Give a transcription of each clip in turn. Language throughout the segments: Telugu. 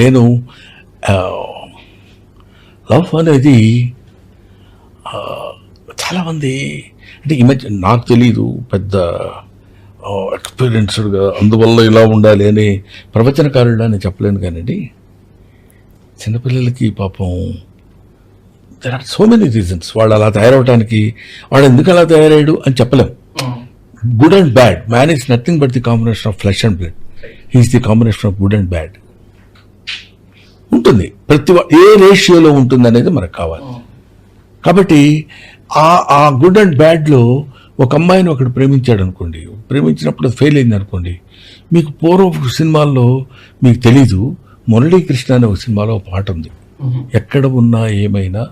నేను లవ్ అనేది చాలామంది అంటే ఈ మధ్య నాకు తెలీదు పెద్ద ఎక్స్పీరియన్స్డ్గా అందువల్ల ఇలా ఉండాలి అని ప్రవచనకారుడు అని చెప్పలేను కానండి. చిన్నపిల్లలకి పాపం there are so many reasons వాళ్ళు అలా తయారవడానికి వాడు ఎందుకు అలా తయారయ్యాడు అని చెప్పలేం. Good and bad man is nothing but the combination of flesh and blood he's the combination of good and bad ఉంటుంది. ప్రతి ఏ రేషియోలో ఉంటుంది అనేది మనకు కావాలి. కాబట్టి ఆ ఆ గుడ్ అండ్ బ్యాడ్లో ఒక అమ్మాయిని ఒకడు ప్రేమించాడు అనుకోండి ప్రేమించినప్పుడు ఫెయిల్ అయింది అనుకోండి మీకు పూర్వ సినిమాల్లో మీకు తెలీదు మురళీకృష్ణ అనే ఒక సినిమాలో ఒక పాట ఉంది. ఎక్కడ ఉన్నా ఏమైనా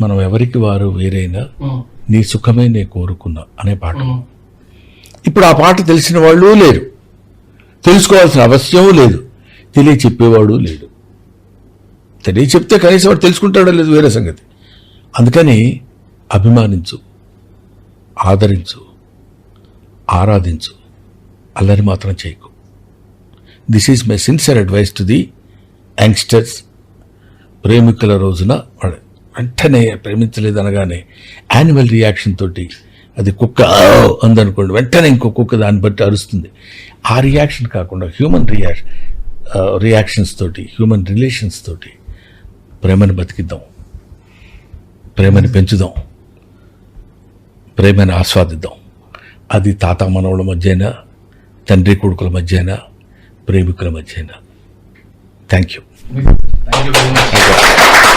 మనం ఎవరికి వారు వేరైనా నీ సుఖమే నే కోరుకున్నా అనే పాట. ఇప్పుడు ఆ పాట తెలిసిన వాళ్ళు లేరు. తెలుసుకోవాల్సిన అవశ్యం లేదు. తెలియ చెప్పేవాడు లేడు. తెలియ చెప్తే కనీసం వాడు తెలుసుకుంటాడో లేదు వేరే సంగతి. అందుకని అభిమానించు ఆదరించు ఆరాధించు అల్లరి మాత్రం చేయకు. This is my sincere advice to the youngsters ప్రేమికుల రోజున వాడు వెంటనే ప్రేమించలేదు అనగానే యానిమల్ రియాక్షన్ తోటి అది కుక్క అందనుకోండి వెంటనే ఇంకో కుక్క దాన్ని బట్టి అరుస్తుంది. ఆ రియాక్షన్ కాకుండా హ్యూమన్ రియాక్షన్ రియాక్షన్స్ తోటి హ్యూమన్ రిలేషన్స్ తోటి ప్రేమను బతికిద్దాం. ప్రేమని పెంచుదాం. ప్రేమని ఆస్వాదిద్దాం. అది తాత మనవుల మధ్యైనా తండ్రి కొడుకుల మధ్యైనా ప్రేమికుల మధ్యైనా. Thank you thank you